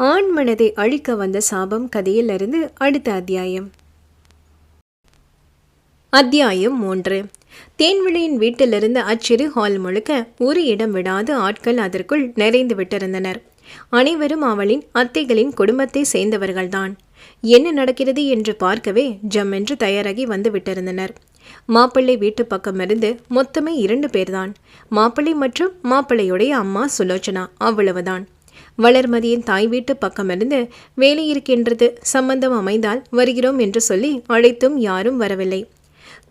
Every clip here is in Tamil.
ஆண் மனதை அழிக்க வந்த சாபம் கதையிலிருந்து அடுத்த அத்தியாயம். அத்தியாயம் மூன்று. தேன்விழியின் வீட்டிலிருந்து அச்சிறு ஹால் முழுக்க ஒரு இடம் விடாது ஆட்கள் அதற்குள் நிறைந்து விட்டிருந்தனர். அனைவரும் அவளின் அத்தைகளின் குடும்பத்தை சேர்ந்தவர்கள்தான். என்ன நடக்கிறது என்று பார்க்கவே ஜம் என்று தயாராகி வந்து விட்டிருந்தனர். மாப்பிள்ளை வீட்டு பக்கமிருந்து மொத்தமே இரண்டு பேர்தான். மாப்பிள்ளை மற்றும் மாப்பிள்ளையுடைய அம்மா சுலோச்சனா அவ்வளவுதான். வளர்மதியின் தாய் வீட்டு பக்கமிருந்து வேலை இருக்கின்றது சம்பந்தம் அமைந்தால் வருகிறோம் என்று சொல்லி அழைத்தும் யாரும் வரவில்லை.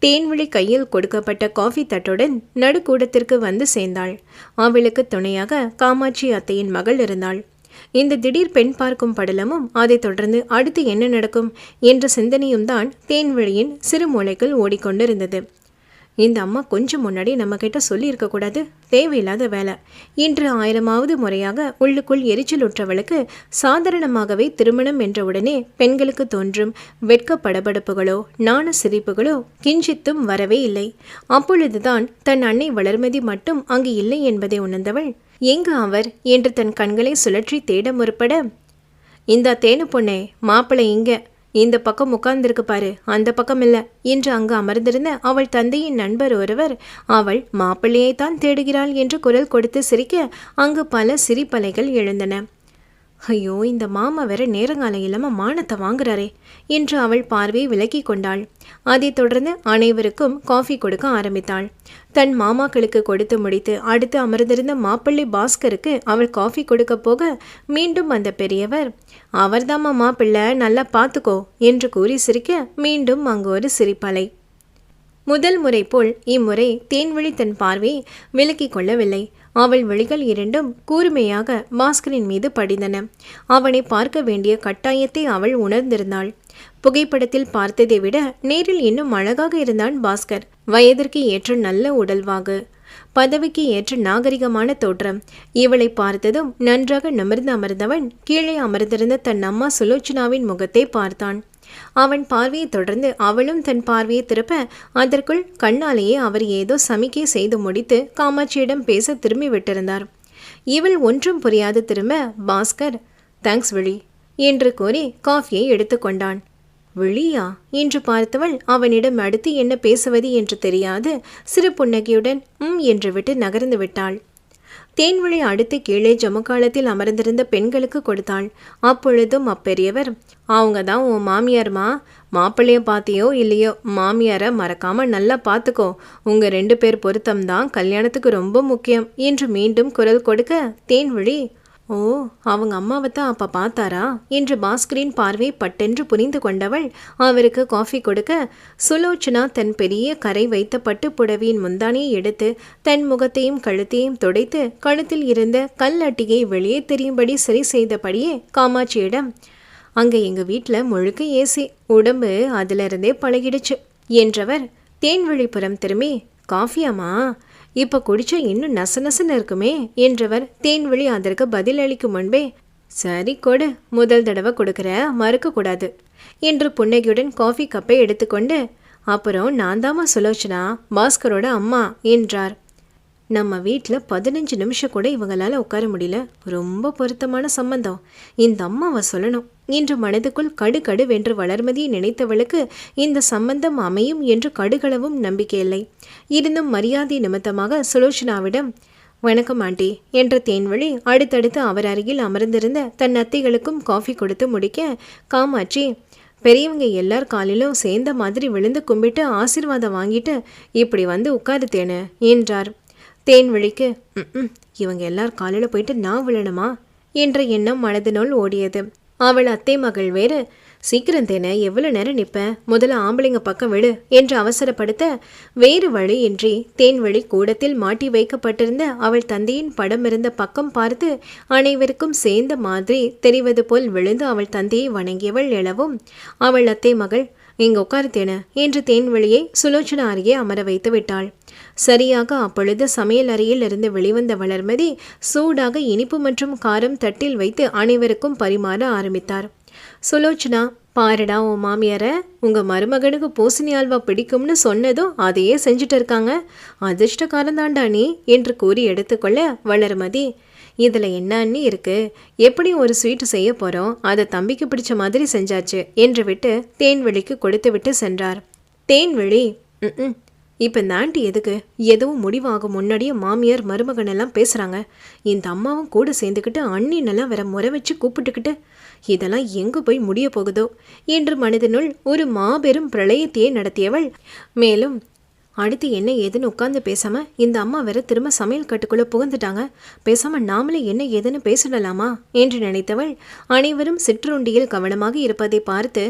தேன்விழி கையில் கொடுக்கப்பட்ட காஃபி தட்டுடன் நடுக்கூடத்திற்கு வந்து சேர்ந்தாள். அவளுக்கு துணையாக காமாட்சி அத்தையின் மகள் இருந்தாள். இந்த திடீர் பெண் பார்க்கும் படலமும் அதைத் தொடர்ந்து அடுத்து என்ன நடக்கும் என்ற சிந்தனையும் தான் தேன்வழியின் சிறு மூளைக்குள் ஓடிக்கொண்டிருந்தது. இந்த அம்மா கொஞ்சம் முன்னாடி நம்ம கிட்ட தேவையில்லாத வேலை. இன்று ஆயிரமாவது முறையாக உள்ளுக்குள் எரிச்சலுற்றவளுக்கு சாதாரணமாகவே திருமணம் என்ற உடனே பெண்களுக்கு தோன்றும் வெட்க படபடப்புகளோ நாண சிரிப்புகளோ கிஞ்சித்தும் வரவே இல்லை. அப்பொழுதுதான் தன் அன்னை வளர்மதி மட்டும் அங்கு இல்லை என்பதை உணர்ந்தவள் எங்கு அவர் என்று தன் கண்களை சுழற்றி தேட முற்பட இந்த தேனு பொண்ணே மாப்பிள்ளை இங்கே. இந்த பக்கம் உட்கார்ந்திருக்கு பாரு அந்த பக்கம் இல்லை என்று அங்கு அமர்ந்திருந்த அவள் தந்தையின் நண்பர் ஒருவர் அவள் மாப்பிள்ளையை தான் தேடுகிறாள் என்று குரல் கொடுத்து சிரிக்க அங்கு பல சிரிப்பலைகள் எழுந்தன. ஐயோ இந்த மாமா வேற நேரங்காலம் இல்லாமல் மானத்தை வாங்குறாரே என்று அவள் பார்வையை விலக்கி கொண்டாள். அதைத் தொடர்ந்து அனைவருக்கும் காஃபி கொடுக்க ஆரம்பித்தாள். தன் மாமாக்களுக்கு கொடுத்து முடித்து அடுத்து அமர்ந்திருந்த மாப்பிள்ளை பாஸ்கருக்கு அவள் காஃபி கொடுக்க போக மீண்டும் அந்த பெரியவர் அவர்தாம்மா மாப்பிள்ளை நல்லா பார்த்துக்கோ என்று கூறி சிரிக்க மீண்டும் அங்கு ஒரு சிரிப்பலை. முதல் முறை போல் இம்முறை தேன்வழி தன் பார்வையை விலக்கிக் கொள்ளவில்லை. அவள் விழிகள் இரண்டும் கூர்மையாக பாஸ்கரின் மீது படிந்தன. அவனை பார்க்க வேண்டிய கட்டாயத்தை அவள் உணர்ந்திருந்தாள். புகைப்படத்தில் பார்த்ததை விட நேரில் இன்னும் அழகாக இருந்தான் பாஸ்கர். வயதிற்கு ஏற்ற நல்ல உடல்வாகு. பதவிக்கு ஏற்ற நாகரிகமான தோற்றம். இவளை பார்த்ததும் நன்றாக நிமிர்ந்து அமர்ந்தவன் கீழே அமர்ந்திருந்த தன் அம்மா சுலோச்சனாவின் முகத்தை பார்த்தான். அவன் பார்வையை தொடர்ந்து அவளும் தன் பார்வையை திருப்ப அதற்குள் கண்ணாலேயே அவர் ஏதோ சமிக்கை செய்து முடித்து காமாட்சியிடம் பேச திரும்பி விட்டிருந்தார். இவள் ஒன்றும் புரியாது திரும்ப பாஸ்கர் தேங்க்ஸ் விழி என்று கூறி காஃபியை எடுத்துக்கொண்டான் விழியா? என்று பார்த்தவள் அவனிடம் அடுத்து என்ன பேசுவது? என்று தெரியாது சிறு புன்னகையுடன் ம் என்று விட்டு நகர்ந்து விட்டாள். தேன்விழி அடுத்து கீழே ஜமுக்காலத்தில் அமர்ந்திருந்த பெண்களுக்கு கொடுத்தாள். அப்பொழுதும் அப்பெரியவர் அவங்க தான் உன் மாமியார்மா மாப்பிள்ளைய பார்த்தியோ இல்லையோ? மாமியாரை மறக்காம நல்லா பார்த்துக்கோ உங்க ரெண்டு பேர் பொருத்தம்தான். கல்யாணத்துக்கு ரொம்ப முக்கியம். என்று மீண்டும் குரல் கொடுக்க தேன்விழி ஓ அவங்க அம்மாவை தான் அப்ப பார்த்தாரா? என்று பாஸ்கரின் பார்வை பட்டென்று புரிந்து கொண்டவள் அவருக்கு காஃபி கொடுக்க சுலோச்சனா தன் பெரிய கரை வைத்த பட்டு புடவையின் முந்தானியை எடுத்து தன் முகத்தையும் கழுத்தையும் துடைத்து கழுத்தில் இருந்த கல் அட்டியை வெளியே தெரியும்படி சரி செய்தபடியே காமாட்சியிடம் அங்கே எங்கள் வீட்டில் முழுக்க ஏசி உடம்பு அதிலிருந்தே பழகிடுச்சு என்றவர் தேன்வழிபுறம் திரும்பி காஃபியாமா இப்போ குடிச்சா இன்னும் நசநசன்னு இருக்குமே என்றவர் தேன்வழி அதற்கு பதில் அளிக்கும் முன்பே சரி கொடு முதல் தடவை கொடுக்குற மறுக்கக்கூடாது என்று புன்னகையுடன் காஃபி கப்பை எடுத்துக்கொண்டு அப்புறம் நான் தாமா சுலோச்சனா பாஸ்கரோட அம்மா என்றார். நம்ம வீட்டில் பதினஞ்சு நிமிஷம் கூட இவங்களால் உட்கார முடியல. ரொம்ப பொருத்தமான சம்பந்தம். இந்த அம்மாவை சொல்லணும். இன்று மனதுக்குள் கடுகடு வென்று வளர்மதியை நினைத்தவளுக்கு இந்த சம்பந்தம் அமையும் என்று கடுகளவும் நம்பிக்கையில்லை. இருந்தும் மரியாதை நிமித்தமாக சுலோச்சனாவிடம் வணக்கம் ஆண்டி என்ற தேன்வழி அடுத்தடுத்து அவர் அருகில் அமர்ந்திருந்த தன் அத்தைகளுக்கும் காஃபி கொடுத்து முடிக்க காமாட்சி பெரியவங்க எல்லார் காலிலும் சேர்ந்த மாதிரி விழுந்து கும்பிட்டு ஆசீர்வாதம் வாங்கிட்டு இப்படி வந்து உட்காருத்தேனு என்றார். தேன்விழிக்கு ம் இவங்க எல்லார் காலில் போயிட்டு நான் விழணுமா? என்ற எண்ணம் மனதினுள் ஓடியது. அவள் அத்தை மகள் வேறு. சீக்கிரம் தேன எவ்வளோ நேரம் நிற்ப முதல்ல ஆம்பளைங்க பக்கம் விடு என்று அவசரப்படுத்த வேறு வழியின்றி தேன்வழி கூடத்தில் மாட்டி வைக்கப்பட்டிருந்த அவள் தந்தையின் படம் இருந்த பக்கம் பார்த்து அனைவருக்கும் சேர்ந்த மாதிரி தெரிவது போல் விழுந்து அவள் தந்தையை வணங்கியவள் எழவும். அவள் அத்தை மகள் இங்கு உட்காரு தேன என்று தேன்வெளியை சுலோச்சனா அருகே அமர வைத்து விட்டாள். சரியாக அப்பொழுது சமையல் அறையில் இருந்து வெளிவந்த வளர்மதி சூடாக இனிப்பு மற்றும் காரம் தட்டில் வைத்து அனைவருக்கும் பரிமாற ஆரம்பித்தார். சுலோச்சனா பாருடா உன் மாமியார உங்கள் மருமகனுக்கு பூசணி அல்வா பிடிக்கும்னு சொன்னதும் அதையே செஞ்சுட்டு இருக்காங்க. அதிர்ஷ்டக்காரந்தாண்டா நீ என்று கூறி எடுத்துக்கொள்ள வளர்மதி இதில் என்னன்னு இருக்குது எப்படி ஒரு ஸ்வீட் செய்ய போகிறோம் அதை தம்பிக்கு பிடிச்ச மாதிரி செஞ்சாச்சு என்று விட்டு தேன்வெளிக்கு கொடுத்து விட்டு சென்றார். தேன்வெளி ம் இப்போ இந்த ஆண்டி எதுக்கு? எதுவும் முடிவாகும் முன்னாடியே மாமியார் மருமகன் எல்லாம் பேசுகிறாங்க இந்த அம்மாவும் கூட சேர்ந்துக்கிட்டு அண்ணினெல்லாம் வேற முறை வச்சு கூப்பிட்டுக்கிட்டு இதெல்லாம் எங்கே போய் முடிய போகுதோ? என்று மனதினுள் ஒரு மாபெரும் பிரளயத்தையே நடத்தியவள். மேலும் அடுத்து என்ன ஏதுன்னு உட்காந்து பேசாம இந்த அம்மா வேற திரும்ப சமையல் கட்டுக்குள்ள புகுந்துட்டாங்க. பேசாம நாமளே என்ன ஏதுன்னு பேசிடலாமா? என்று நினைத்தவள் அனைவரும் சிற்றுண்டியில் கவனமாக இருப்பதை பார்த்து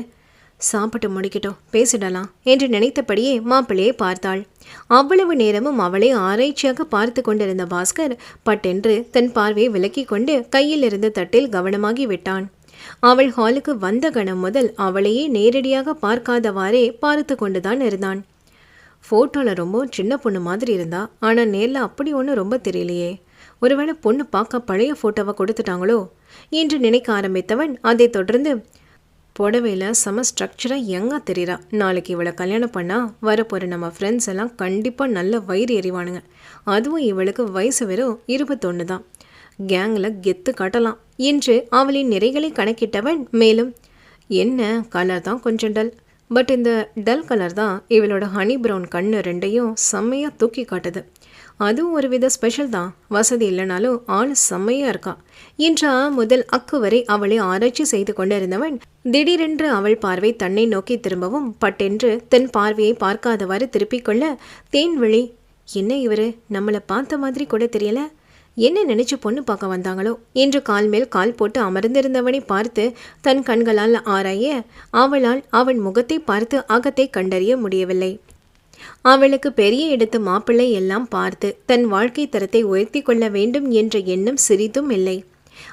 சாப்பிட்டு முடிக்கட்டும் பேசிடலாம் என்று நினைத்தபடியே மாப்பிள்ளையை பார்த்தாள். அவ்வளவு நேரமும் அவளை ஆராய்ச்சியாக பார்த்து கொண்டிருந்த பாஸ்கர் பட்டென்று தன் பார்வையை விலக்கி கொண்டு கையில் இருந்த தட்டில் கவனமாகி விட்டான். அவள் ஹாலுக்கு வந்த கணம் முதல் அவளையே நேரடியாக பார்க்காதவாறே பார்த்து கொண்டுதான் இருந்தான். ஃபோட்டோவில் ரொம்ப சின்ன பொண்ணு மாதிரி இருந்தா ஆனால் நேரில் அப்படி ஒன்றும் ரொம்ப தெரியலையே. ஒருவேளை பொண்ணு பார்க்க பழைய ஃபோட்டோவை கொடுத்துட்டாங்களோ? என்று நினைக்க ஆரம்பித்தவன் அதை தொடர்ந்து புடவையில் செம ஸ்ட்ரக்சராக யங்காக தெரியுறா நாளைக்கு இவளை கல்யாணம் பண்ணால் வரப்போகிற நம்ம ஃப்ரெண்ட்ஸ் எல்லாம் கண்டிப்பாக நல்ல வயிறு எறிவானுங்க அதுவும் இவளுக்கு வயசு வெறும் இருபத்தொன்று தான். கேங்கில் கெத்து காட்டலாம் என்று அவளின் நிறைகளை கணக்கிட்டவன் மேலும் என்ன கலர் தான் கொஞ்சம் டல் பட் இந்த டல் கலர் தான் இவளோட ஹனி ப்ரௌன் கண்ணு ரெண்டையும் செம்மையாக தூக்கி காட்டுது. அதுவும் ஒரு வித ஸ்பெஷல் தான். வசதி இல்லைனாலும் ஆள் செம்மையாக இருக்கா. இன்றா முதல் அக்கு வரை அவளை ஆராய்ச்சி செய்து கொண்டிருந்தவன் திடீரென்று அவள் பார்வை தன்னை நோக்கி திரும்பவும் பட்டென்று தன் பார்வையை பார்க்காதவாறு திருப்பிக் கொள்ள தேன்வெளி என்ன இவரு? நம்மளை பார்த்த மாதிரி கூட தெரியல. என்ன நினைச்சு பொண்ணு பார்க்க வந்தாங்களோ? என்று கால் மேல் கால் போட்டு அமர்ந்திருந்தவனை பார்த்து தன் கண்களால் ஆராய அவளால் அவன் முகத்தை பார்த்து அகத்தை கண்டறிய முடியவில்லை. அவளுக்கு பெரிய இடத்து மாப்பிள்ளை எல்லாம் பார்த்து தன் வாழ்க்கை தரத்தை உயர்த்தி கொள்ள வேண்டும் என்ற எண்ணம் சிறிதும் இல்லை.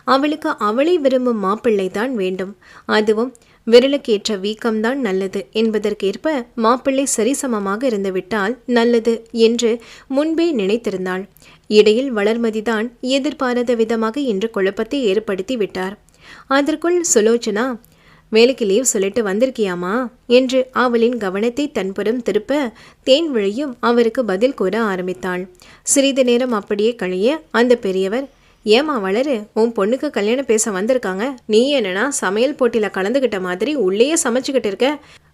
அவளுக்கு அவளை விரும்பும் மாப்பிள்ளை தான் வேண்டும். அதுவும் விரலுக்கேற்ற வீக்கம்தான் நல்லது என்பதற்கேற்ப மாப்பிள்ளை சரிசமமாக இருந்துவிட்டால் நல்லது என்று முன்பே நினைத்திருந்தாள். இடையில் வளர்மதிதான் எதிர்பாராத விதமாக இன்று குழப்பத்தை ஏற்படுத்தி விட்டார் அதற்குள் சுலோச்சனா வேலைக்கு லீவ் சொல்லிட்டு வந்திருக்கியாமா? என்று அவளின் கவனத்தை தன்புறம் திருப்ப தேன் விழியும் அவருக்கு பதில் கூற ஆரம்பித்தாள். சிறிது நேரம் அப்படியே கழிய அந்த பெரியவர் ஏமா வளரு உன் பொண்ணுக்கு கல்யாணம் பேச வந்திருக்காங்க. நீ என்னன்னா சமையல் போட்டியில் கலந்துக்கிட்ட மாதிரி உள்ளேயே சமைச்சுக்கிட்டு இருக்க.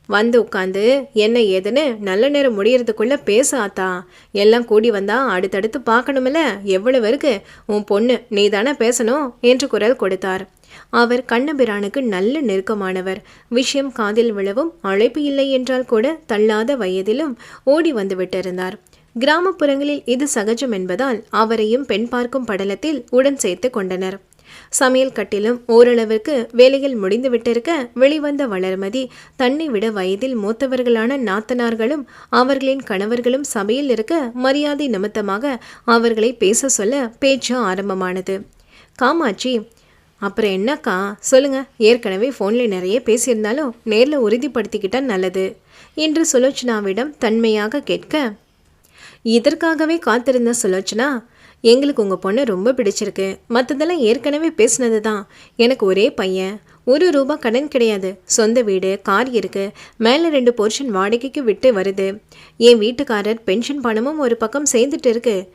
வந்து உட்காந்து என்ன ஏதுன்னு நல்ல நேரம் முடியறதுக்குள்ள பேச ஆத்தா. எல்லாம் கூடி வந்தா அடுத்தடுத்து பார்க்கணுமில்ல எவ்வளவு இருக்கு? உன் பொண்ணு நீ தானே பேசணும் என்று குரல் கொடுத்தார். அவர் கண்ணபிரானுக்கு நல்ல நெருக்கமானவர். விஷயம் காதில் விழவும் அழைப்பு இல்லை என்றால் கூட தள்ளாத வயதிலும் ஓடி வந்து விட்டிருந்தார். கிராமப்புறங்களில் இது சகஜம் என்பதால் அவரையும் பெண் பார்க்கும் படலத்தில் உடன் சேர்த்து கொண்டனர். சமையல் கட்டிலும் ஓரளவிற்கு வேலைகள் முடிந்துவிட்டிருக்க வெளிவந்த வளர்மதி தன்னை விட வயதில் மூத்தவர்களான நாத்தனார்களும் அவர்களின் கணவர்களும் சபையில் இருக்க மரியாதை நிமித்தமாக அவர்களை பேச சொல்ல பேச்சு ஆரம்பமானது. காமாட்சி அப்புறம் என்னக்கா? சொல்லுங்க. ஏற்கனவே ஃபோனில் நிறைய பேசியிருந்தாலும் நேரில் உறுதிப்படுத்திக்கிட்டா நல்லது என்று சுலோச்சனாவிடம் தன்மையாக கேட்க இதற்காகவே காத்திருந்த சுலோச்சனா. எங்களுக்கு உங்கள் பொண்ணு ரொம்ப பிடிச்சிருக்கு. மற்றதெல்லாம் ஏற்கனவே பேசினது தான் எனக்கு ஒரே பையன். ஒரு ரூபா கடன் கிடையாது. சொந்த வீடு கார் இருக்கு. மேலே ரெண்டு போர்ஷன் வாடகைக்கு விட்டு வருது. என் வீட்டுக்காரர் பென்ஷன் பணமும் ஒரு பக்கம் சேர்ந்துட்டு இருக்கு.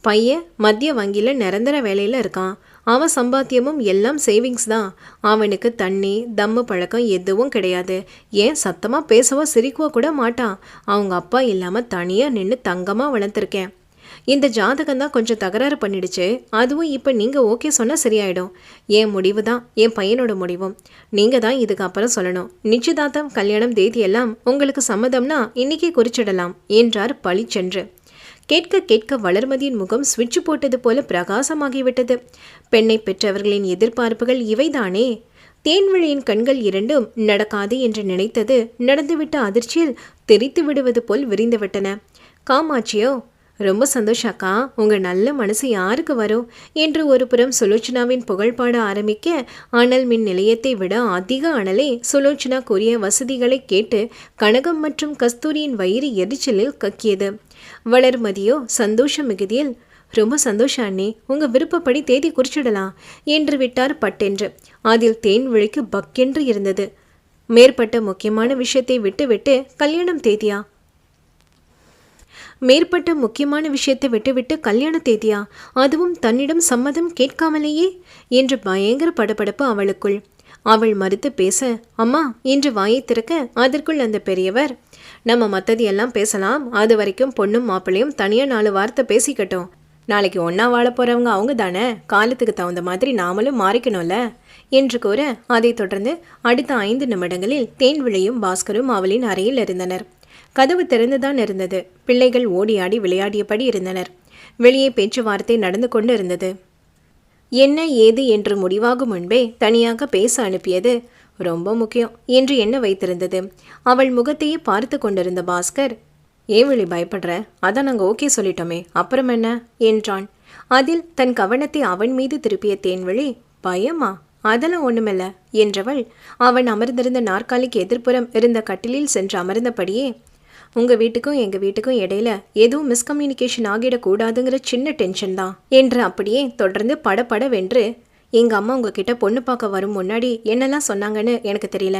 பையன் மத்திய வங்கியில் நிரந்தர வேலையில் இருக்கான். அவன் சம்பாத்தியமும் எல்லாம் சேவிங்ஸ் தான். அவனுக்கு தண்ணி தம்மு பழக்கம் எதுவும் கிடையாது. ஏன் சத்தமாக பேசவோ சிரிக்கவோ கூட மாட்டான். அவங்க அப்பா இல்லாமல் தனியாக நின்று தங்கமாக வளர்த்துருக்கேன் இந்த ஜாதகம் தான் கொஞ்சம் தகராறு பண்ணிடுச்சு. அதுவும் இப்போ நீங்கள் ஓகே சொன்னால் சரியாயிடும். என் முடிவு தான் என் பையனோட முடிவும். நீங்கள் தான் இதுக்கு அப்புறம் சொல்லணும். நிச்சயதார்த்தம் கல்யாணம் தேதி எல்லாம் உங்களுக்கு சம்மதம்னா இன்னைக்கே குறிச்சிடலாம் என்றார் பழிச்சென்று. கேட்க கேட்க வளர்மதியின் முகம் சுவிட்ச் போட்டது போல பிரகாசமாகிவிட்டது. பெண்ணை பெற்றவர்களின் எதிர்பார்ப்புகள் இவைதானே. தேன்விழியின் கண்கள் இரண்டும் நடக்காது என்று நினைத்தது நடந்துவிட்ட அதிர்ச்சியில் தெரித்து விடுவது போல் விரிந்துவிட்டன காமாட்சியோ ரொம்ப சந்தோஷாக்கா அக்கா. உங்க நல்ல மனசு யாருக்கு வரும்? என்று ஒரு புறம் சுலோச்சனாவின் புகழ்பாட ஆரம்பிக்க அனல் மின் நிலையத்தை விட அதிக அனலை சுலோச்சனா கூறிய வசதிகளை கேட்டு கனகம் மற்றும் கஸ்தூரியின் வயிறு எரிச்சலில் கக்கியது. வளர்மதியோ சந்தோஷம் மிகுதியில். ரொம்ப சந்தோஷம் அண்ணே. உங்க விருப்பப்படி தேதி குறிச்சிடலாம் என்று விட்டார் பட்டென்று. அதில் தேன் விழிக்கு பக்கென்று இருந்தது. மேற்பட்ட முக்கியமான விஷயத்தை விட்டுவிட்டு கல்யாணம் தேதியா? மேற்பட்ட முக்கியமான விஷயத்தை விட்டுவிட்டு கல்யாண தேதியா? அதுவும் தன்னிடம் சம்மதம் கேட்காமலேயே? என்று பயங்கர படபடப்பு அவளுக்குள். அவள் மறுத்து பேச அம்மா என்று வாயை திறக்க அதற்குள் அந்த பெரியவர். நம்ம மற்றது எல்லாம் பேசலாம். அது வரைக்கும் பொண்ணும் மாப்பிள்ளையும் தனியாக நாலு வார்த்தை பேசிக்கட்டும். நாளைக்கு ஒன்றா வாழ போகிறவங்க அவங்க தானே. காலத்துக்கு தகுந்த மாதிரி நாமளும் மாறிக்கணும்ல? என்று கூற அதைத் தொடர்ந்து அடுத்த ஐந்து நிமிடங்களில் தேன் விளையும் பாஸ்கரும் அவளின் அறையில் இருந்தனர். கதவு திறந்துதான் இருந்தது. பிள்ளைகள் ஓடியாடி விளையாடியபடி இருந்தனர். வெளியே பேச்சுவார்த்தை நடந்து கொண்டு இருந்தது. என்ன ஏது என்று முடிவாகும் முன்பே தனியாக பேச அனுப்பியது ரொம்ப முக்கியம் என்று என்ன வைத்திருந்தது. அவள் முகத்தையே பார்த்து கொண்டிருந்த பாஸ்கர் ஏன் விழி பயப்படுற? அதான் நாங்கள் ஓகே சொல்லிட்டோமே அப்புறம் என்ன? என்றான். அதில் தன் கவனத்தை அவன் மீது திருப்பிய தேன்வழி பயமா? அதெல்லாம் ஒண்ணுமில்ல என்றவள் அவன் அமர்ந்திருந்த நாற்காலிக்கு எதிர்ப்புறம் இருந்த கட்டிலில் சென்று அமர்ந்தபடியே உங்கள் வீட்டுக்கும் எங்கள் வீட்டுக்கும் இடையில எதுவும் மிஸ்கம்யூனிகேஷன் ஆகிடக்கூடாதுங்கிற சின்ன டென்ஷன் தான். என்று அப்படியே தொடர்ந்து படபடவென்று எங்கள் அம்மா உங்ககிட்ட பொண்ணு பார்க்க வரும் முன்னாடி என்னெல்லாம் சொன்னாங்கன்னு எனக்கு தெரியல.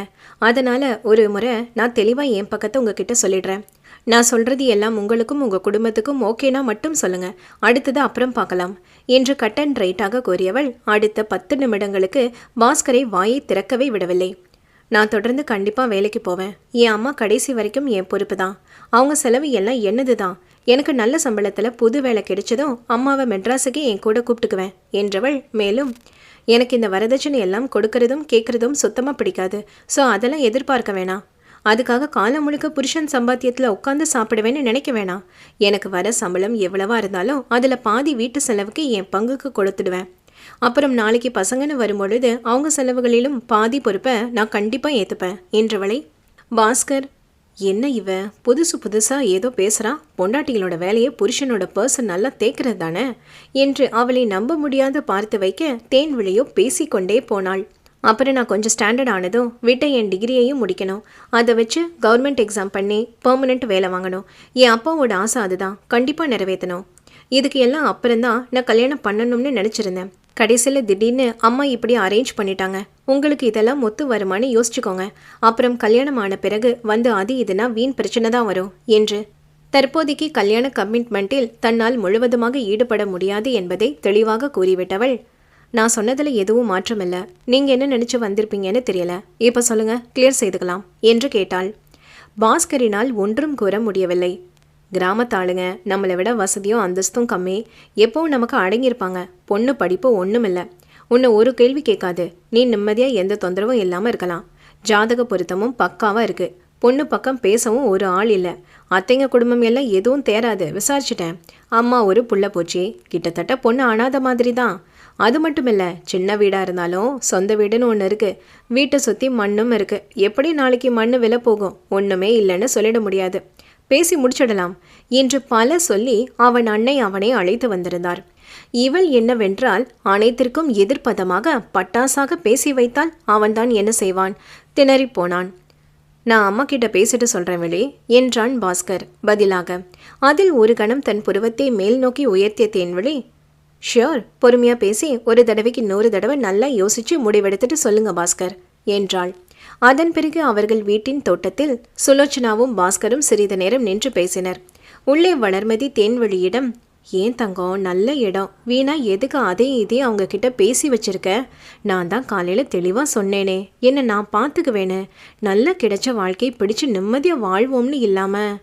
அதனால் ஒரு முறை நான் தெளிவாக என் பக்கத்தை உங்ககிட்ட சொல்லிடுறேன். நான் சொல்கிறது எல்லாம் உங்களுக்கும் உங்கள் குடும்பத்துக்கும் ஓகேனா மட்டும் சொல்லுங்கள் அடுத்தது அப்புறம் பார்க்கலாம் என்று கட் அண்ட் ரைட்டாக கூறியவள் அடுத்த பத்து நிமிடங்களுக்கு பாஸ்கரை வாயை திறக்கவே விடவில்லை. நான் தொடர்ந்து கண்டிப்பாக வேலைக்கு போவேன். என் அம்மா கடைசி வரைக்கும் என் பொறுப்பு தான் அவங்க செலவு எல்லாம் என்னது தான் எனக்கு நல்ல சம்பளத்தில் புது வேலை கிடைச்சதும் அம்மாவை மெட்ராஸுக்கு என் கூட கூப்பிட்டுக்குவேன் என்றவள் மேலும் எனக்கு இந்த வரதட்சணை எல்லாம் கொடுக்கறதும் கேட்குறதும் சுத்தமாக பிடிக்காது. ஸோ அதெல்லாம் எதிர்பார்க்க வேணாம். அதுக்காக காலம் முழுக்க புருஷன் சம்பாத்தியத்தில் உட்காந்து சாப்பிடுவேன்னு நினைக்க வேணாம். எனக்கு வர சம்பளம் எவ்வளவா இருந்தாலும் அதில் பாதி வீட்டு செலவுக்கு என் பங்குக்கு கொடுத்துடுவேன். அப்புறம் நாளைக்கு பசங்கன்னு வரும்பொழுது அவங்க செலவுகளிலும் பாதி பொறுப்பை நான் கண்டிப்பாக ஏற்றுப்பேன் என்றவளை. பாஸ்கர் என்ன இவ? புதுசு புதுசாக ஏதோ பேசுகிறா பொண்டாட்டிகளோட வேலையை புருஷனோட பர்சன் நல்லா தேக்கிறது தானே? என்று அவளை நம்ப முடியாத பார்த்து வைக்க தேன் விழியோ பேசிக்கொண்டே போனாள். அப்புறம் நான் கொஞ்சம் ஸ்டாண்டர்ட் ஆனதும் விட்ட என் டிகிரியையும் முடிக்கணும். அதை வச்சு கவர்மெண்ட் எக்ஸாம் பண்ணி பெர்மனெண்ட் வேலை வாங்கணும். என் அப்பாவோட ஆசை அதுதான். கண்டிப்பாக நிறைவேற்றணும் இதுக்கு எல்லாம் அப்புறம்தான் நான் கல்யாணம் பண்ணணும்னு நினச்சிருந்தேன். கடைசியில் திடீர்னு அம்மா இப்படி அரேஞ்ச் பண்ணிட்டாங்க. உங்களுக்கு இதெல்லாம் ஒத்து வருமானு யோசிச்சுக்கோங்க. அப்புறம் கல்யாணம் ஆன பிறகு வந்து அது இதுனா வீண் பிரச்சனை தான் வரும் என்று. தற்போதைக்கு கல்யாண கமிட்மெண்ட்டில் தன்னால் முழுவதுமாக ஈடுபட முடியாது என்பதை தெளிவாக கூறிவிட்டவள் நான் சொன்னதில் எதுவும் மாற்றமில்ல. நீங்கள் என்ன நினச்சி வந்திருப்பீங்கன்னு தெரியல. இப்போ சொல்லுங்க கிளியர் செய்துக்கலாம் என்று கேட்டாள். பாஸ்கரினால் ஒன்றும் கூற முடியவில்லை. கிராமத்தாளுங்க நம்மளை விட வசதியும் அந்தஸ்தும் கம்மி. எப்பவும் நமக்கு அடங்கியிருப்பாங்க. பொண்ணு படிப்பு ஒன்றும் இல்லை. உன்னை ஒரு கேள்வி கேட்காது. நீ நிம்மதியாக எந்த தொந்தரவும் இல்லாமல் இருக்கலாம். ஜாதக பொருத்தமும் பக்காவாக இருக்குது பொண்ணு பக்கம் பேசவும் ஒரு ஆள் இல்லை. அத்தைங்க குடும்பம் எல்லாம் எதுவும் தேராது. விசாரிச்சிட்டேன். அம்மா ஒரு புள்ள போச்சு. கிட்டத்தட்ட பொண்ணு அனாத மாதிரி தான் அது மட்டும் இல்லை சின்ன வீடாக இருந்தாலும் சொந்த வீடுன்னு ஒன்று இருக்குது வீட்டை சுற்றி மண்ணும் இருக்குது எப்படி நாளைக்கு மண்ணு விலை போகும்? ஒன்றுமே இல்லைன்னு சொல்லிட முடியாது. பேசி முடிச்சிடலாம் என்று பல சொல்லி அவன் அன்னை அவனை அழைத்து வந்திருந்தார். இவள் என்னவென்றால் அனைத்திற்கும் எதிர்ப்பதமாக பட்டாசாக பேசி வைத்தால் அவன்தான் என்ன செய்வான்? திணறிப் போனான். நான் அம்மா கிட்ட பேசிட்டு சொல்றேன் வெளி என்றான் பாஸ்கர் பதிலாக. அதில் ஒரு கணம் தன் புருவத்தை மேல் நோக்கி உயர்த்திய தேன்வெளி ஷியோர் பொறுமையா பேசி ஒரு தடவைக்கு நூறு தடவை நல்லா யோசிச்சு முடிவெடுத்துட்டு சொல்லுங்க பாஸ்கர் என்றாள். அதன் பிறகு அவர்கள் வீட்டின் தோட்டத்தில் சுலோச்சனாவும் பாஸ்கரும் சிறிது நேரம் நின்று பேசினர். உள்ளே வளர்மதி தேன்வழியிடம் ஏன் தங்கம் நல்ல இடம். வீணா எதுக்கு அதே இதே அவங்க கிட்ட பேசி வச்சிருக்க? நான் தான் காலையில் தெளிவாக சொன்னேனே. என்ன நான் பார்த்துக்குவேனே நல்ல கிடைச்ச வாழ்க்கை பிடிச்சு நிம்மதியாக வாழ்வோம்னு இல்லாமல்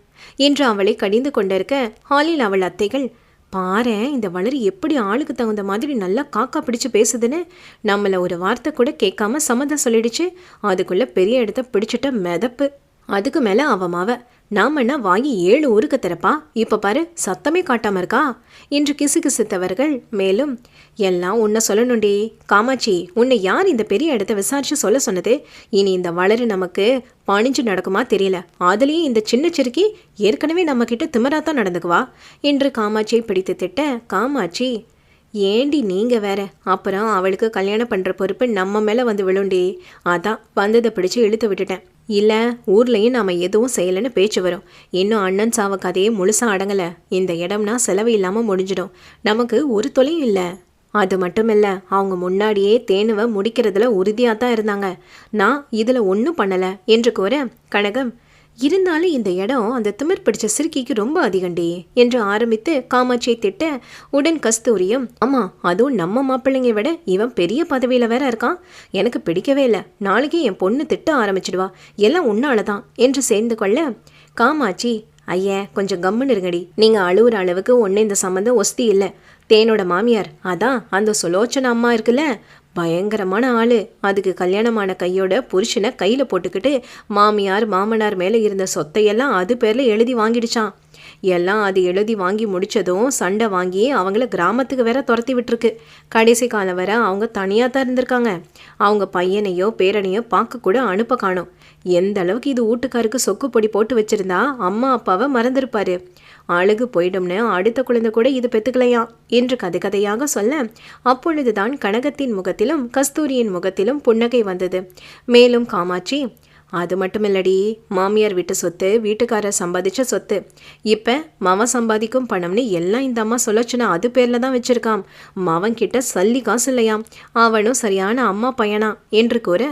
என்று அவளை கடிந்து கொண்டிருக்க ஹாலில் அவள் அத்தைகள் பாரேன் இந்த வளரி எப்படி ஆளுக்கு தகுந்த மாதிரி நல்லா காக்கா பிடிச்சு பேசுதுன்னு? நம்மளை ஒரு வார்த்தை கூட கேட்காம சம்மதம் சொல்லிடுச்சு. அதுக்குள்ளே பெரிய இடத்த பிடிச்சிட்ட மிதப்பு. அதுக்கு மேலே அவ மாவ. நாமன்னா வாங்கி ஏழு ஊருக்கு திறப்பா இப்போ பாரு சத்தமே காட்டாம இருக்கா? என்று கிசுகிசுத்தவர்கள் மேலும் எல்லாம் உன்னை சொல்லணுண்டே காமாட்சி உன்னை யார் இந்த பெரிய இடத்த விசாரிச்சு சொல்ல சொன்னது? இனி இந்த வளரு நமக்கு பணிஞ்சு நடக்குமா தெரியல. அதுலேயும் இந்த சின்ன சிறுக்கி ஏற்கனவே நம்மக்கிட்ட கிட்ட திமிராத்தான் நடந்துக்குவா என்று காமாட்சியை பிடித்து திட்ட காமாட்சி ஏண்டி நீங்கள் வேற? அப்புறம் அவளுக்கு கல்யாணம் பண்ணுற பொறுப்பு நம்ம மேலே வந்து விழுண்டே அதான் வந்ததை பிடிச்சு இழுத்து விட்டுட்டேன். இல்லை ஊர்லேயும் நாம் எதுவும் செய்யலைன்னு பேச்சு வரும். இன்னும் அண்ணன் சாவ கதையே முழுசாக அடங்கலை. இந்த இடம்னா செலவு இல்லாமல் முடிஞ்சிடும். நமக்கு ஒரு தொலையும் இல்லை. அது மட்டும் இல்லை அவங்க முன்னாடியே தேனுவை முடிக்கிறதுல உறுதியாக தான் இருந்தாங்க. நான் இதில் ஒன்றும் பண்ணலை என்று கூற கனகம் இருந்தாலும் இந்த இடம் அந்த திமிர் பிடிச்ச சிறுக்கிக்கு ரொம்ப அதிகண்டி என்று ஆரம்பித்து காமாட்சியை திட்ட உடன் கஸ்தூரியும் ஆமா அதுவும் நம்ம மாப்பிள்ளைங்க விட இவன் பெரிய பதவியில் வேற இருக்கான். எனக்கு பிடிக்கவே இல்லை. நாளைக்கு என் பொண்ணு திட்ட ஆரம்பிச்சிடுவா. எல்லாம் உன்னால தான் என்று சேர்ந்து கொள்ள காமாட்சி ஐயன் கொஞ்சம் கம்முன்னு இருங்கடி. நீங்கள் அழுவுற அளவுக்கு ஒன்று இந்த சம்மந்தம் ஒஸ்தி இல்லை. தேனோட மாமியார் அதான் அந்த சுலோச்சன அம்மா இருக்குல்ல. பயங்கரமான ஆள். அதுக்கு கல்யாணமான கையோட புருஷனை கையில் போட்டுக்கிட்டு மாமியார் மாமனார் மேலே இருந்த சொத்தையெல்லாம் அது பேரில் எழுதி வாங்கிடுச்சான் எல்லாம் அது எழுதி வாங்கி முடிச்சதும் சண்டை வாங்கி அவங்கள கிராமத்துக்கு வேற துரத்தி விட்டுருக்கு. கடைசி காலம் வரை அவங்க தனியாக தான் இருந்திருக்காங்க. அவங்க பையனையோ பேரனையோ பார்க்க கூட அனுப்ப காணும். எந்த அளவுக்கு இது வீட்டுக்காருக்கு சொக்கு பொடி போட்டு வச்சிருந்தா அம்மா அப்பாவை மறந்துருப்பாரு. அழகு போயிடும்னு அடுத்த குழந்தை கூட இது பெத்துக்கலையா? என்று கதை கதையாக சொல்ல அப்பொழுதுதான் கனகத்தின் முகத்திலும் கஸ்தூரியின் முகத்திலும் புன்னகை வந்தது. மேலும் காமாட்சி அது மட்டும் இல்லடி மாமியார் வீட்டு சொத்து வீட்டுக்காரர் சம்பாதிச்ச சொத்து. இப்போ மவன் சம்பாதிக்கும் பணம்னு எல்லாம் இந்த அம்மா சொல்லச்சுனா அது பேரில் தான் வச்சிருக்கான் மவன் கிட்ட சல்லி காசு இல்லையாம். அவனும் சரியான அம்மா பையனா என்று கூற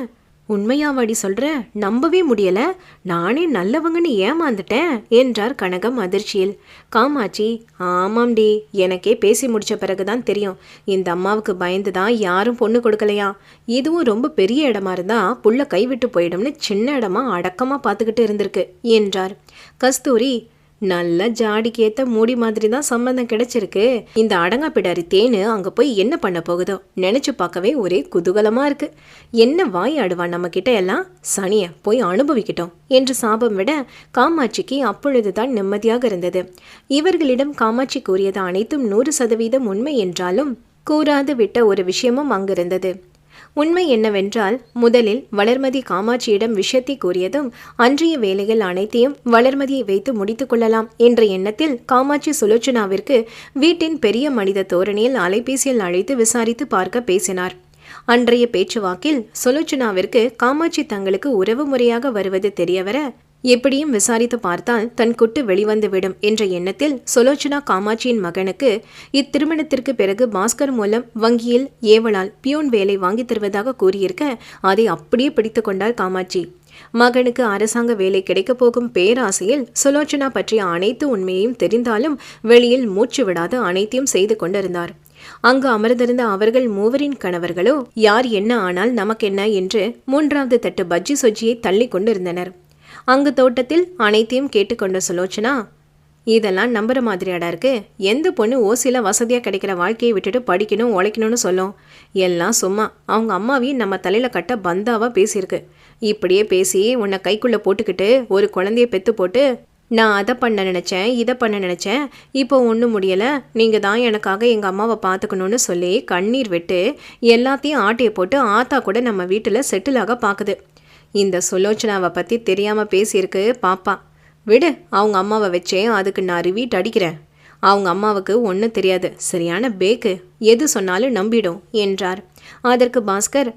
உண்மையாவாடி சொல்ற? நம்பவே முடியல. நானே நல்லவங்கன்னு ஏமாந்துட்டேன் என்றார் கனகம் அதிர்ச்சியில். காமாட்சி ஆமாம்டி. எனக்கே பேசி முடிச்ச பிறகுதான் தெரியும். இந்த அம்மாவுக்கு பயந்து தான் யாரும் பொண்ணு கொடுக்கலையா? இதுவும் ரொம்ப பெரிய இடமா இருந்தா புள்ள கைவிட்டு போயிடும்னு சின்ன இடமா அடக்கமா பார்த்துக்கிட்டு இருந்திருக்கு என்றார். கஸ்தூரி நல்ல ஜாடிக்கேத்த மூடி மாதிரி தான் சம்பந்தம் கிடைச்சிருக்கு. இந்த அடங்கா பிடாரி தேனு அங்க போய் என்ன பண்ண போகுதோ நினைச்சு பார்க்கவே ஒரே குதூகலமா இருக்கு. என்ன வாய் ஆடுவான் நம்ம கிட்ட எல்லாம்? சனிய போய் அனுபவிக்கிட்டோம் என்று சாபம் விட காமாட்சிக்கு அப்பொழுதுதான் நிம்மதியாக இருந்தது. இவர்களிடம் காமாட்சி கூறியது அனைத்தும் நூறு சதவீதம் உண்மை என்றாலும் கூறாது விட்ட ஒரு விஷயமும் அங்கிருந்தது. உண்மை என்னவென்றால் முதலில் வளர்மதி காமாட்சியிடம் விஷயத்தை கூறியதும் அன்றைய வேலைகள் அனைத்தையும் வளர்மதியை வைத்து முடித்துக் கொள்ளலாம் என்ற எண்ணத்தில் காமாட்சி சுலோச்சனாவிற்கு வீட்டின் பெரிய மனித தோரணியில் அலைபேசியில் அழைத்து விசாரித்து பார்க்க பேசினார். அன்றைய பேச்சுவாக்கில் சுலோச்சனாவிற்கு காமாட்சி தங்களுக்கு உறவு முறையாக வருவது தெரியவர எப்படியும் விசாரித்து பார்த்தால் தன் குட்டு வெளிவந்துவிடும் என்ற எண்ணத்தில் சுலோச்சனா காமாட்சியின் மகனுக்கு இத்திருமணத்திற்கு பிறகு பாஸ்கர் மூலம் வங்கியில் ஏவலால் பியூன் வேலை வாங்கி தருவதாக கூறியிருக்க அதை அப்படியே பிடித்து கொண்டார் காமாட்சி. மகனுக்கு அரசாங்க வேலை கிடைக்கப் போகும் பேராசையில் சுலோச்சனா பற்றிய அனைத்து உண்மையையும் தெரிந்தாலும் வெளியில் மூச்சு விடாது அனைத்தையும் செய்து கொண்டிருந்தார். அங்கு அமர்ந்திருந்த அவர்கள் மூவரின் கணவர்களோ யார் என்ன ஆனால் நமக்கென்ன? என்று மூன்றாவது தட்டு பஜ்ஜி சொஜ்ஜியை தள்ளி கொண்டிருந்தனர். அங்கு தோட்டத்தில் அனைத்தையும் கேட்டுக்கொண்ட சுலோச்சனா இதெல்லாம் நம்புகிற மாதிரியாடா இருக்கு. எந்த பொண்ணு ஓசியில் வசதியாக கிடைக்கிற வாழ்க்கையை விட்டுட்டு படிக்கணும் உழைக்கணும்னு சொல்லும் எல்லாம் சும்மா. அவங்க அம்மாவையும் நம்ம தலையில் கட்ட பந்தாவாக பேசியிருக்கு. இப்படியே பேசி உன்னை கைக்குள்ளே போட்டுக்கிட்டு ஒரு குழந்தைய பெற்று போட்டு நான் அதை பண்ண நினச்சேன் இதை பண்ண நினச்சேன். இப்போ ஒன்றும் முடியலை. நீங்கள் தான் எனக்காக எங்கள் அம்மாவை பார்த்துக்கணுன்னு சொல்லி கண்ணீர் விட்டு எல்லாத்தையும் ஆட்டையை போட்டு ஆத்தா கூட நம்ம வீட்டில் செட்டிலாக பார்க்குது இந்த சுலோச்சனாவை பற்றி தெரியாமல் பேசியிருக்கு பாப்பா. விடு அவங்க அம்மாவை வச்சே அதுக்கு நான் ரிவீட் அடிக்கிறேன். அவங்க அம்மாவுக்கு ஒன்றும் தெரியாது. சரியான பேக்கு எது சொன்னாலும் நம்பிடும் என்றார். அதற்கு பாஸ்கர்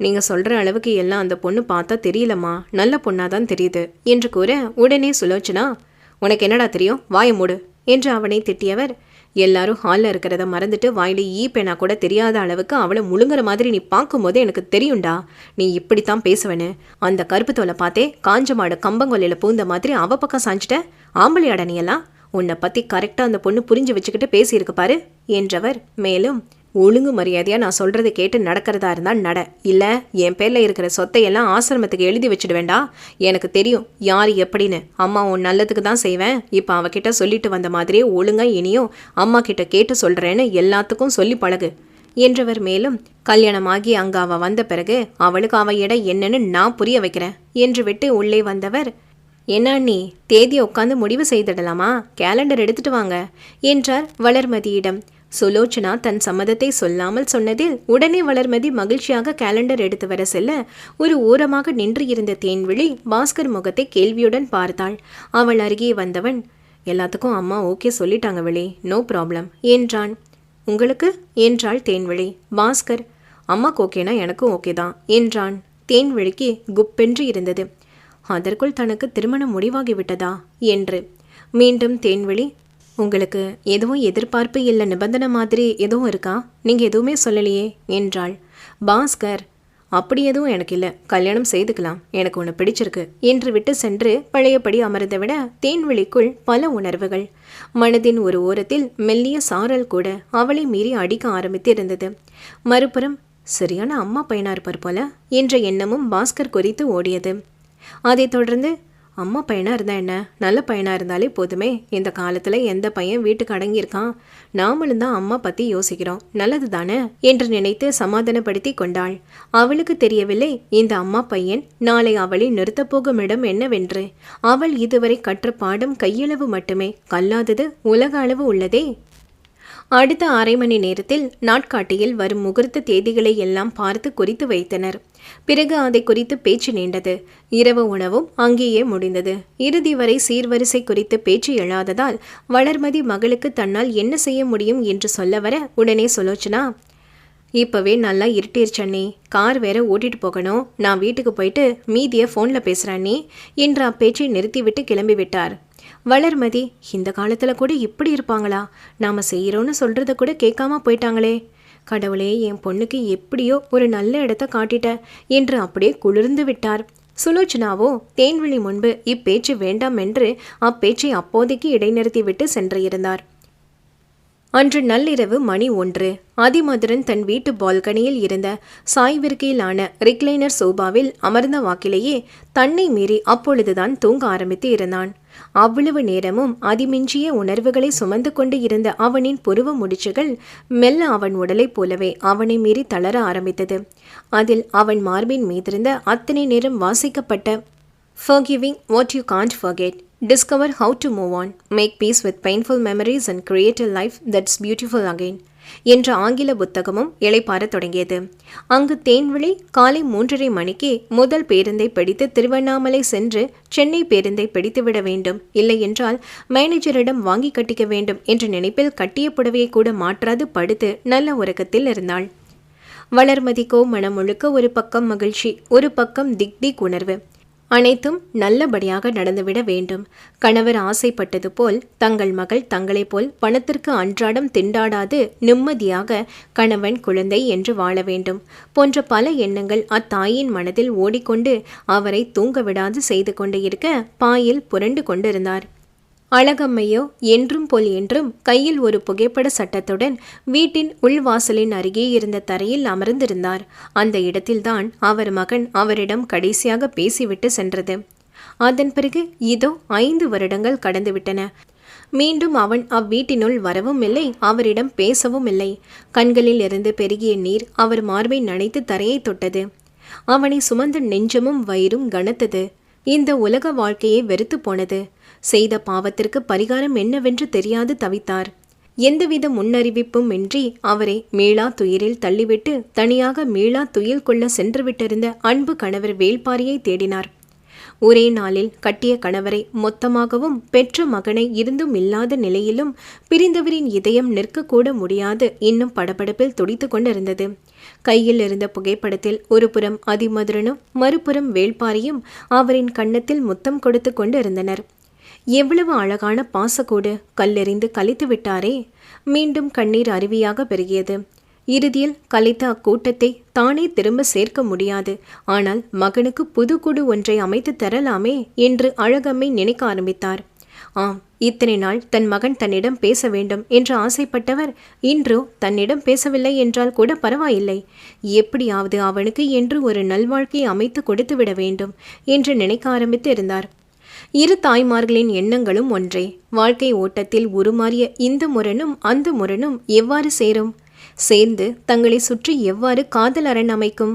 நீங்கள் சொல்கிற அளவுக்கு எல்லாம் அந்த பொண்ணு பார்த்தா தெரியலம்மா. நல்ல பொண்ணாக தான் தெரியுது என்று கூற உடனே சுலோச்சனா உனக்கு என்னடா தெரியும்? வாய மூடு என்று அவனை திட்டியவர் எல்லாரும் ஹாலில் இருக்கிறத மறந்துட்டு வாயில் ஈ பேனா கூட தெரியாத அளவுக்கு அவளை முழுங்குற மாதிரி நீ பார்க்கும்போது எனக்கு தெரியும்டா. நீ இப்படித்தான் பேசுவேன்னு அந்த கருப்பு தோலை பார்த்தே காஞ்ச மாடு கம்பங்கொல்லையில் பூந்த மாதிரி அவ பக்கம் சாஞ்சிட்ட. ஆம்பளையாட நீ எல்லாம் உன்னை பற்றி கரெக்டாக அந்த பொண்ணு புரிஞ்சு வச்சுக்கிட்டு பேசியிருக்கு பாரு என்றவர். மேலும் ஒழுங்கு மரியாதையாக நான் சொல்கிறத கேட்டு நடக்கிறதா இருந்தால் நட. இல்லை என் பேரில் இருக்கிற சொத்தையெல்லாம் ஆசிரமத்துக்கு எழுதி வச்சுடுவேண்டா எனக்கு தெரியும் யார் எப்படின்னு. அம்மா உன் நல்லதுக்கு தான் செய்வேன். இப்போ அவகிட்ட சொல்லிட்டு வந்த மாதிரியே ஒழுங்காக இனியும் அம்மா கிட்ட கேட்டு சொல்கிறேன்னு எல்லாத்துக்கும் சொல்லி பழகு. என்றவர் மேலும் கல்யாணமாகி அங்கே அவள் வந்த பிறகு அவளுக்கு அவ இடம் என்னன்னு நான் புரிய வைக்கிறேன் என்று விட்டு உள்ளே வந்தவர் என்ன நீ தேதி உட்காந்து முடிவு செய்திடலாமா? கேலண்டர் எடுத்துட்டு வாங்க என்றார் வளர்மதியிடம். சுலோச்சனா தன் சம்மதத்தை சொல்லாமல் சொன்னதில் உடனே வளர்மதி மகிழ்ச்சியாக கேலண்டர் எடுத்து வர செல்ல ஒரு ஓரமாக நின்று இருந்த தேன்விழி பாஸ்கர் முகத்தை கேள்வியுடன் பார்த்தாள். அவள் அருகே வந்தவன் எல்லாத்துக்கும் அம்மா ஓகே சொல்லிட்டாங்க விழி நோ ப்ராப்ளம் என்றான். உங்களுக்கு? என்றாள் தேன்விழி. பாஸ்கர் அம்மாக்கு ஓகேனா எனக்கும் ஓகே தான் என்றான். தேன்விழிக்கு குப்பென்று இருந்தது. அதற்குள் தனக்கு திருமணம் முடிவாகிவிட்டதா என்று. மீண்டும் தேன்வெளி உங்களுக்கு எதுவும் எதிர்பார்ப்பு இல்லை நிபந்தனை மாதிரி எதுவும் இருக்கா? நீங்கள் எதுவுமே சொல்லலையே என்றாள். பாஸ்கர் அப்படி எதுவும் எனக்கு இல்லை. கல்யாணம் செய்துக்கலாம். எனக்கு ஒன்று பிடிச்சிருக்கு என்று விட்டு சென்று பழையபடி அமர்ந்த விட தேன்வெளிக்குள் பல உணர்வுகள். மனதின் ஒரு ஓரத்தில் மெல்லிய சாரல் கூட அவளை மீறி அடிக்க ஆரம்பித்து இருந்தது மறுபுறம் சரியான அம்மா பையனா இருப்பார் போல? என்ற எண்ணமும் பாஸ்கர் குறித்து ஓடியது. அதைத் தொடர்ந்து அம்மா பையனாக இருந்தால் என்ன? நல்ல பையனாக இருந்தாலே போதுமே. இந்த காலத்தில் எந்த பையன் வீட்டுக்கு அடங்கியிருக்கான்? நாமளும் தான் அம்மா பற்றி யோசிக்கிறோம். நல்லது தானே என்று நினைத்து சமாதானப்படுத்தி கொண்டாள். அவளுக்கு தெரியவில்லை இந்த அம்மா பையன் நாளை அவளை நிறுத்தப் போகும் இடம் என்னவென்று. அவள் இதுவரை கற்ற பாடம் கையளவு மட்டுமே. கல்லாதது உலக அளவு உள்ளதே. அடுத்த அரை மணி நேரத்தில் நாட்காட்டியில் வரும் முகூர்த்த தேதிகளை எல்லாம் பார்த்து குறித்து வைத்தனர். பிறகு அதை குறித்து பேச்சு நீண்டது. இரவு உணவும் அங்கேயே முடிந்தது. இறுதி வரை சீர்வரிசை குறித்து பேச்சு எழாததால் வளர்மதி மகளுக்கு தன்னால் என்ன செய்ய முடியும் என்று சொல்ல வர உடனே சுலோச்சனா இப்போவே நல்லா இருட்டிருச்சண்ணே கார் வேற ஓட்டிட்டு போகணும். நான் வீட்டுக்கு போயிட்டு மீதியை ஃபோனில் பேசுகிறேன்னே என்று அப்பேச்சை நிறுத்திவிட்டு கிளம்பி விட்டார். வளர்மதி இந்த காலத்தில் கூட இப்படி இருப்பாங்களா? நாம் செய்கிறோன்னு சொல்கிறத கூட கேட்காம போயிட்டாங்களே. கடவுளே என் பொண்ணுக்கு எப்படியோ ஒரு நல்ல இடத்த காட்டிட்ட என்று அப்படியே குளிர்ந்து விட்டார். சுலோச்சனாவோ தேன்வெளி முன்பு இப்பேச்சு வேண்டாம் என்று அப்பேச்சை அப்போதைக்கு இடைநிறுத்திவிட்டு சென்று இருந்தார் அன்று நள்ளிரவு மணி ஒன்று. அதிமதுரன் தன் வீட்டு பால்கனியில் இருந்த சாய்விற்கையிலான ரிக்லைனர் சோபாவில் அமர்ந்த வாக்கிலேயே தன்னை மீறி அப்பொழுதுதான் தூங்க ஆரம்பித்து இருந்தான். அவ்வளவு நேரமும் அதிமிஞ்சிய உணர்வுகளை சுமந்து கொண்டு இருந்த அவனின் புருவ முடிச்சுகள் மெல்ல அவன் உடலைப் போலவே அவனை மீறி தளர ஆரம்பித்தது. அதில் அவன் மார்பின் மீதிருந்த அத்தனை நேரம் வாசிக்கப்பட்ட forgiving what you can't forget discover how to move on make peace with painful memories and create a life that's beautiful again என்ற ஆங்கில புத்தகமும் இளைப்பாரத் தொடங்கியது. அங்கு தேன்விழி காலை மூன்றரை மணிக்கு முதல் பேருந்தை பிடித்து திருவண்ணாமலை சென்று சென்னை பேருந்தை பிடித்துவிட வேண்டும். இல்லை என்றால் மேனேஜரிடம் வாங்கி கட்டிக்க வேண்டும் என்ற நினைப்பில் கட்டிய புடவையை கூட மாற்றாது படுத்து நல்ல உறக்கத்தில் இருந்தாள். வளர்மதிக்கோ மனம் முழுக்க ஒரு பக்கம் மகிழ்ச்சி ஒரு பக்கம் திக் திக் உணர்வு. அனைத்தும் நல்லபடியாக நடந்துவிட வேண்டும். கணவர் ஆசைப்பட்டது போல் தங்கள் மகள் தங்களைப் போல் பணத்திற்கு அன்றாடம் திண்டாடாது நிம்மதியாக கணவன் குழந்தை என்று வாழ வேண்டும். போன்ற பல எண்ணங்கள் அத்தாயின் மனதில் ஓடிக்கொண்டு அவரை தூங்க விடாது செய்து கொண்டு இருக்க பாயில் புரண்டு கொண்டிருந்தார். அழகம்மையோ என்றும் போல் என்றும் கையில் ஒரு புகைப்பட சட்டத்துடன் வீட்டின் உள்வாசலின் அருகே இருந்த தரையில் அமர்ந்திருந்தார். அந்த இடத்தில்தான் அவர் மகன் அவரிடம் கடைசியாக பேசிவிட்டு சென்றது. அதன் பிறகு இதோ ஐந்து வருடங்கள் கடந்துவிட்டன. மீண்டும் அவன் அவ்வீட்டினுள் வரவும் இல்லை அவரிடம் பேசவும் இல்லை. கண்களில் இருந்து பெருகிய நீர் அவர் மார்பை நனைத்து தரையை தொட்டது. அவனை சுமந்த நெஞ்சமும் வயிறும் கனத்தது. இந்த உலக வாழ்க்கையை வெறுத்து போனது. செய்த பாவத்திற்கு பரிகாரம் என்னவென்று தெரியாது தவித்தார். எந்தவித முன்னறிவிப்பும் இன்றி அவரை மீளா துயிரில் தள்ளிவிட்டு தனியாக மீளா துயில் கொள்ள சென்றுவிட்டிருந்த அன்பு கணவர் வேல்பாரியை தேடினார். ஒரே நாளில் கட்டிய கணவரை மொத்தமாகவும் பெற்ற மகனை இருந்தும் இல்லாத நிலையிலும் பிரிந்தவரின் இதயம் நிற்கக்கூட முடியாது இன்னும் படபடப்பில் துடித்து கொண்டிருந்தது. கையில் இருந்த புகைப்படத்தில் ஒருபுறம் அதிமதுரனும் மறுபுறம் வேள்பாரியும் அவரின் கன்னத்தில் முத்தம் கொடுத்து கொண்டு இருந்தனர் எவ்வளவு அழகான பாசக்கோடு கல்லெறிந்து கலைத்து விட்டாரே. மீண்டும் கண்ணீர் அருவியாக பெருகியது. இறுதியில் கலைத்த அக்கூட்டத்தை தானே திரும்ப சேர்க்க முடியாது. ஆனால் மகனுக்கு புது குடு ஒன்றை அமைத்து தரலாமே என்று அழகம்மை நினைக்க ஆரம்பித்தார். ஆம் இத்தனை நாள் தன் மகன் தன்னிடம் பேச வேண்டும் என்று ஆசைப்பட்டவர் இன்றோ தன்னிடம் பேசவில்லை என்றால் கூட பரவாயில்லை. எப்படியாவது அவனுக்கு என்று ஒரு நல்வாழ்க்கையை அமைத்து கொடுத்துவிட வேண்டும் என்று நினைக்க ஆரம்பித்து இருந்தார். இரு தாய்மார்களின் எண்ணங்களும் ஒன்றே. வாழ்க்கை ஓட்டத்தில் உருமாறிய இந்த முரணும் அந்த முரணும் எவ்வாறு சேரும்? சேர்ந்து தங்களை சுற்றி எவ்வாறு காதல் அரண் அமைக்கும்